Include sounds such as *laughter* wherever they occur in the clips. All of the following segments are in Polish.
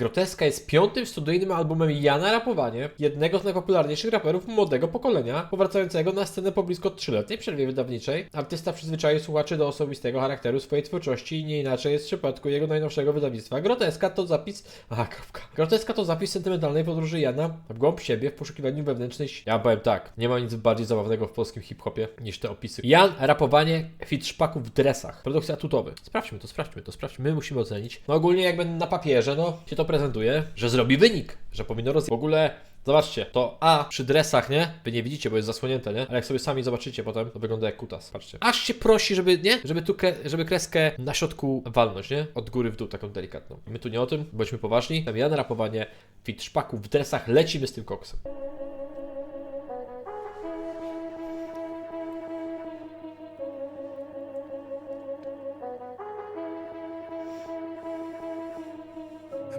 Groteska jest piątym studyjnym albumem Jana Rapowanie, jednego z najpopularniejszych raperów młodego pokolenia, powracającego na scenę po blisko trzyletniej przerwie wydawniczej. Artysta przyzwyczaił słuchaczy do osobistego charakteru swojej twórczości i nie inaczej jest w przypadku jego najnowszego wydawnictwa. Groteska to zapis... Aha, kropka. Groteska to zapis sentymentalnej podróży Jana w głąb siebie w poszukiwaniu wewnętrznej... Ja powiem tak, nie ma nic bardziej zabawnego w polskim hip-hopie niż te opisy. Jan Rapowanie, fit szpaku w dresach. Produkcja atutowy. Sprawdźmy to, sprawdźmy to, sprawdźmy. My musimy ocenić. No ogólnie jakby na papierze, no się to prezentuje, że zrobi wynik, że powinno roz... W ogóle Zobaczcie, to A przy dresach, nie? Wy nie widzicie, bo jest zasłonięte, nie? Ale jak sobie sami zobaczycie potem, to wygląda jak kutas. Patrzcie. Aż się prosi, żeby, nie? Żeby tu kre... żeby kreskę na środku walnąć, nie? Od góry w dół, taką delikatną. My tu nie o tym, bądźmy poważni. Tam ja rapowanie, fit szpaku w dresach, lecimy z tym koksem.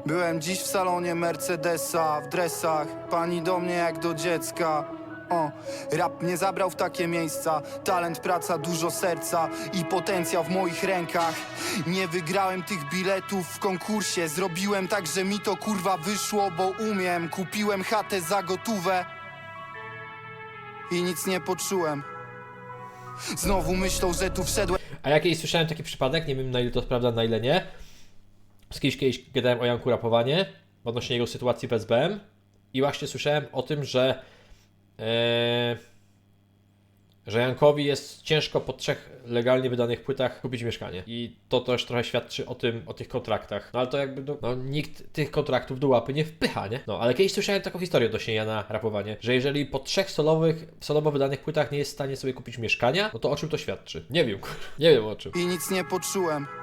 Byłem dziś w salonie Mercedesa, w dresach, pani do mnie jak do dziecka. O, rap mnie zabrał w takie miejsca, talent, praca, dużo serca i potencjał w moich rękach. Nie wygrałem tych biletów w konkursie, zrobiłem tak, że mi to kurwa wyszło, bo umiem. Kupiłem chatę za gotówę i nic nie poczułem. Znowu myślą, że tu wszedłem. A ja kiedyś słyszałem taki przypadek, nie wiem na ile to prawda, na ile nie. Z kimś kiedyś gadałem o Janku Rapowanie, odnośnie jego sytuacji w SBM i właśnie słyszałem o tym, że e, że Jankowi jest ciężko po trzech legalnie wydanych płytach kupić mieszkanie. I to też trochę świadczy o tym, o tych kontraktach. No ale to jakby, no, no nikt tych kontraktów do łapy nie wpycha, nie? No, ale kiedyś słyszałem taką historię odnośnie Jana Rapowanie, że jeżeli po trzech solowych, solowo wydanych płytach nie jest w stanie sobie kupić mieszkania, no to o czym to świadczy? Nie wiem, *laughs* nie wiem o czym. i nic nie poczułem.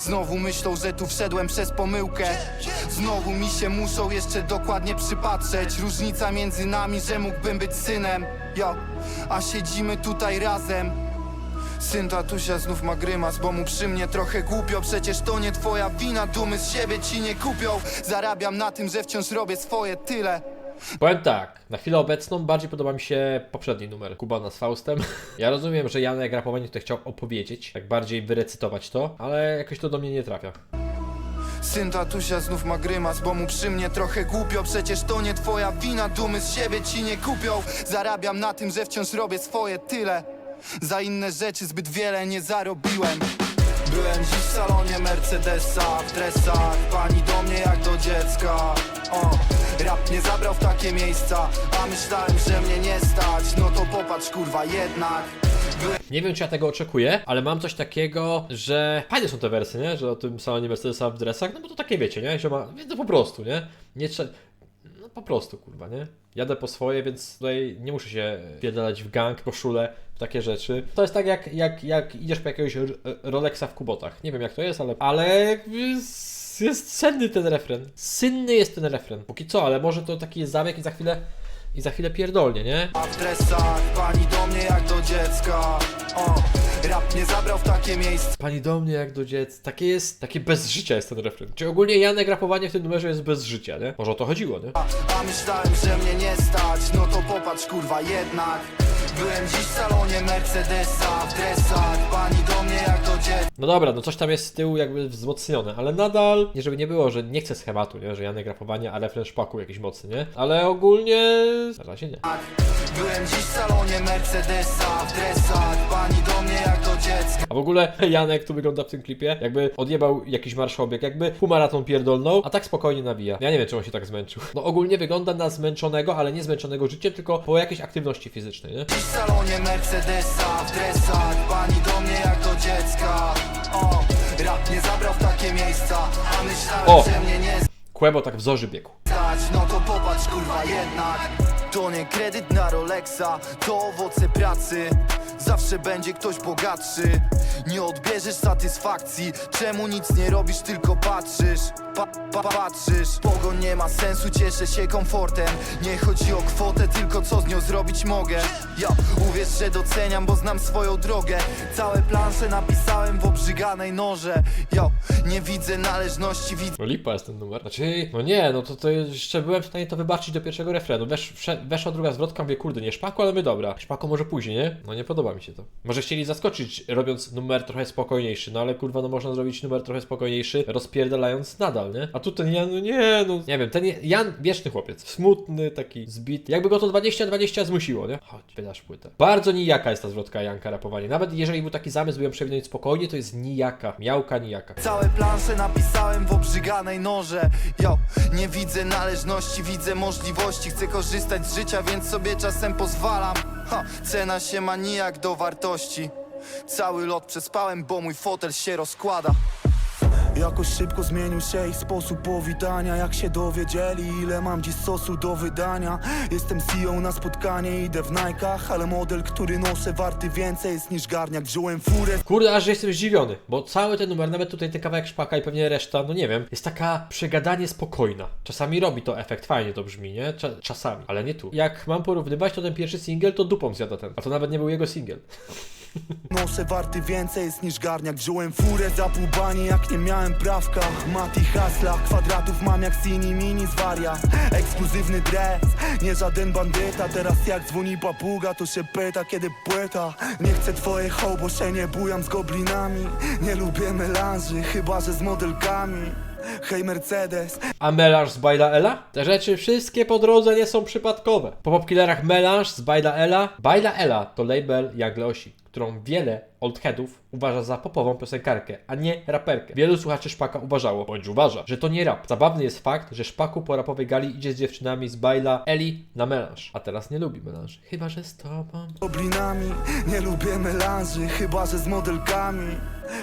Znowu myślą, że tu wszedłem przez pomyłkę. Znowu mi się muszą jeszcze dokładnie przypatrzeć. Różnica między nami, że mógłbym być synem. Jo, a siedzimy tutaj razem. Syn tatusia znów ma grymas, bo mu przy mnie trochę głupio Przecież to nie twoja wina, dumy z siebie ci nie kupią Zarabiam na tym, że wciąż robię swoje tyle Powiem tak, na chwilę obecną bardziej podoba mi się poprzedni numer Kubana z Faustem. Ja rozumiem, że Janek Rapowanie tutaj chciał opowiedzieć, tak bardziej wyrecytować to, ale jakoś to do mnie nie trafia. Syn tatusia znów ma grymas, bo mu przy mnie trochę głupio Przecież to nie twoja wina, dumy z siebie ci nie kupią Zarabiam na tym, że wciąż robię swoje tyle Za inne rzeczy zbyt wiele nie zarobiłem Byłem dziś w salonie Mercedesa, w dresach Pani do mnie jak do dziecka o, Rap mnie zabrał w takie miejsca A myślałem, że mnie nie stać No to popatrz kurwa jednak Nie wiem, czy ja tego oczekuję, ale mam coś takiego, że fajne są te wersy, nie? Że o tym salonie Mercedesa w dresach, no bo to takie wiecie, nie? Że ma, no po prostu, nie? Nie trzeba... No po prostu, kurwa, nie? Jadę po swoje, więc tutaj nie muszę się pierdalać w gang, koszulę, takie rzeczy. To jest tak jak, jak, jak idziesz po jakiegoś Rolexa w kubotach. Nie wiem jak to jest, ale... Ale jest, senny ten refren. Synny jest ten refren. Póki co, ale może to taki jest i za chwilę... I za chwilę pierdolnie, nie? A w pani do mnie jak do dziecka mnie zabrał w takie miejsca Pani do mnie jak do dziec. Takie jest, takie bez życia jest ten refren. Czy ogólnie Janek rapowanie w tym numerze jest bez życia, nie? Może o to chodziło, nie? A myślałem, że mnie nie stać No to popatrz kurwa jednak Byłem dziś w salonie Mercedesa W dresach No dobra, no coś tam jest z tyłu jakby wzmocnione, ale nadal, nie żeby nie było, że nie chcę schematu, nie? Że Janek rapowanie, a refren szpaku jakiś mocny, nie? Ale ogólnie... Na razie nie. Byłem dziś w salonie Mercedesa W dresach Pani do mnie jak do dziecka A w ogóle *laughs* Janek tu wygląda w tym klipie, jakby odjebał jakiś marszobieg, jakby półmaraton pierdolnął, a tak spokojnie nabija. Ja nie wiem, czemu on się tak zmęczył. No ogólnie wygląda na zmęczonego, ale nie zmęczonego życiem, tylko po jakiejś aktywności fizycznej, nie? Dziś w salonie Mercedesa W dresach Pani do mnie jak do dziecka Kłebo tak w zorzy biegł. No to popatrz kurwa jednak To nie kredyt na Rolexa To owoce pracy. Zawsze będzie ktoś bogatszy. Nie odbierzesz satysfakcji. Czemu nic nie robisz, tylko patrzysz? Pa, pa, Patrzysz. Pogoń nie ma sensu, cieszę się komfortem. Nie chodzi o kwotę, tylko co z nią zrobić mogę. Ja uwierz, że doceniam, bo znam swoją drogę. Całe plansze napisałem w obrzyganej noże. Yo, nie widzę należności, widzę No lipa jest ten numer. Znaczy, no nie, no to, to jeszcze byłem w stanie to wybaczyć do pierwszego refrenu. Wesz, wsze, weszła druga zwrotka, mówię, kurde, nie szpaku, ale my dobra. Szpaku może później, nie? No nie podoba mi się to. Może chcieli zaskoczyć, robiąc numer trochę spokojniejszy, no ale kurwa, no można zrobić numer trochę spokojniejszy, rozpierdalając nadal, nie? A tu ten Jan, no nie, no nie wiem, ten Jan, wieczny chłopiec, smutny, taki zbity. Jakby go to 20-20 zmusiło, nie? Chodź, wydasz płytę. Bardzo nijaka jest ta zwrotka Janka rapowanie. Nawet jeżeli był taki zamysł, by ją przewinąć spokojnie, to jest nijaka. Miałka nijaka. Całe plansze napisałem w obrzyganej noże Yo, nie widzę należności, widzę możliwości Chcę korzystać z życia, więc sobie czasem pozwalam. Ha, Cena się ma nijak do wartości. Cały lot przespałem, bo mój fotel się rozkłada Jakoś szybko zmienił się ich sposób powitania Jak się dowiedzieli ile mam dziś sosu do wydania Jestem CEO na spotkanie, idę w Nike'ach Ale model, który noszę warty więcej jest niż garniak Wziąłem furę Kurde, aż jestem zdziwiony, bo cały ten numer, nawet tutaj ten kawałek szpaka i pewnie reszta, no nie wiem, jest taka przegadanie spokojna. Czasami robi to efekt, fajnie to brzmi, nie? Cza czasami, ale nie tu. Jak mam porównywać, to ten pierwszy singiel to dupą zjada ten, a to nawet nie był jego singiel. Noszę warty więcej jest niż garniak. Wziąłem furę za pół jak nie miałem prawka. Mati hasla, kwadratów mam jak Sini Mini z wariat Ekskluzywny dres, nie żaden bandyta. Teraz jak dzwoni papuga to się pyta kiedy płyta. Nie chcę twoje hobo, się nie bujam z goblinami. Nie lubię melanży, chyba że z modelkami. Hej Mercedes, A melanż z Bajla Ela? Te rzeczy wszystkie po drodze nie są przypadkowe. Po popkillerach melanż z Bajla Ela. Bajla Ela to label Jagleosi, którą wiele oldheadów uważa za popową piosenkarkę, a nie raperkę. Wielu słuchaczy Szpaka uważało, bądź uważa, że to nie rap. Zabawny jest fakt, że Szpaku po rapowej gali idzie z dziewczynami z Bajla Eli na melanż, a teraz nie lubi melanży. Chyba, że z tobą. goblinami Nie lubię melanży, chyba że z modelkami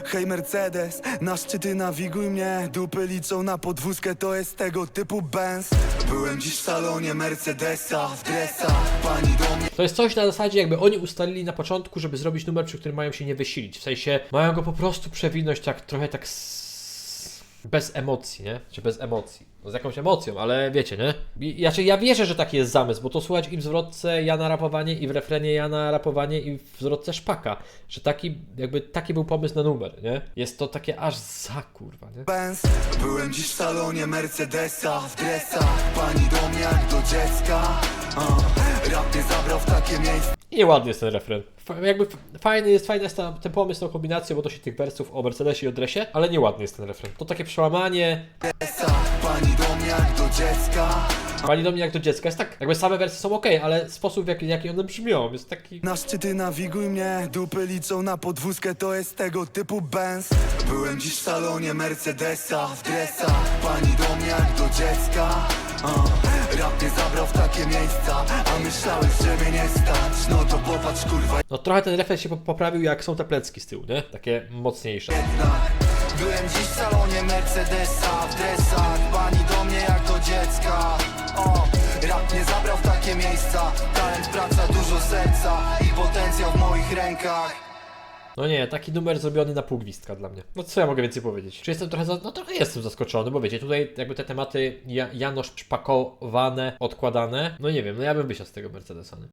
Hej Mercedes, na szczyty nawiguj mnie Dupy liczą na podwózkę, to jest tego typu Benz Byłem dziś w salonie Mercedesa W dresach, pani do mnie To jest coś na zasadzie, jakby oni ustalili na początku, żeby zrobić numer, przy którym mają się nie wysilić. W sensie mają go po prostu przewinąć tak trochę tak bez emocji, nie? Czy bez emocji. No z jakąś emocją, ale wiecie, nie? I, znaczy ja wierzę, że taki jest zamysł, bo to słuchać i w zwrotce Jana rapowanie, i w refrenie Jana rapowanie, i w zwrotce Szpaka. Że taki, jakby taki był pomysł na numer, nie? Jest to takie aż za kurwa, nie? Benz Byłem dziś w salonie Mercedesa W dresach, pani do mnie jak do dziecka uh, Rap mnie zabrał w takie miejsce I nieładny jest ten refren. F- jakby fajny jest, fajny jest ta, ten pomysł, tą kombinację, bo to się tych wersów o Mercedesie i o dresie, ale nieładny jest ten refren. To takie przełamanie, Pani do mnie jak do dziecka Pani do mnie jak do dziecka. Jest tak, jakby same wersje są ok, ale sposób w jaki, jaki one brzmią jest taki... Na szczyty nawiguj mnie Dupy liczą na podwózkę, to jest tego typu Benz. Byłem dziś w salonie Mercedesa W dresach, pani do mnie jak do dziecka. Uh, Rap mnie zabrał w takie miejsca A myślałeś, że mnie nie stać. No to popatrz kurwa. No trochę ten refren się po- poprawił jak są te plecki z tyłu, nie? Takie mocniejsze. jednak Byłem dziś w salonie Mercedesa W dresach, pani do mnie jak do dziecka o, Rap mnie zabrał w takie miejsca Talent, praca, dużo serca I potencjał w moich rękach No nie, taki numer zrobiony na pół gwizdka dla mnie. No co ja mogę więcej powiedzieć? Czy jestem trochę, za... no trochę jestem zaskoczony, bo wiecie, tutaj jakby te tematy ja, Janosz szpakowane, odkładane, no nie wiem, no ja bym wysiadł z tego Mercedesa?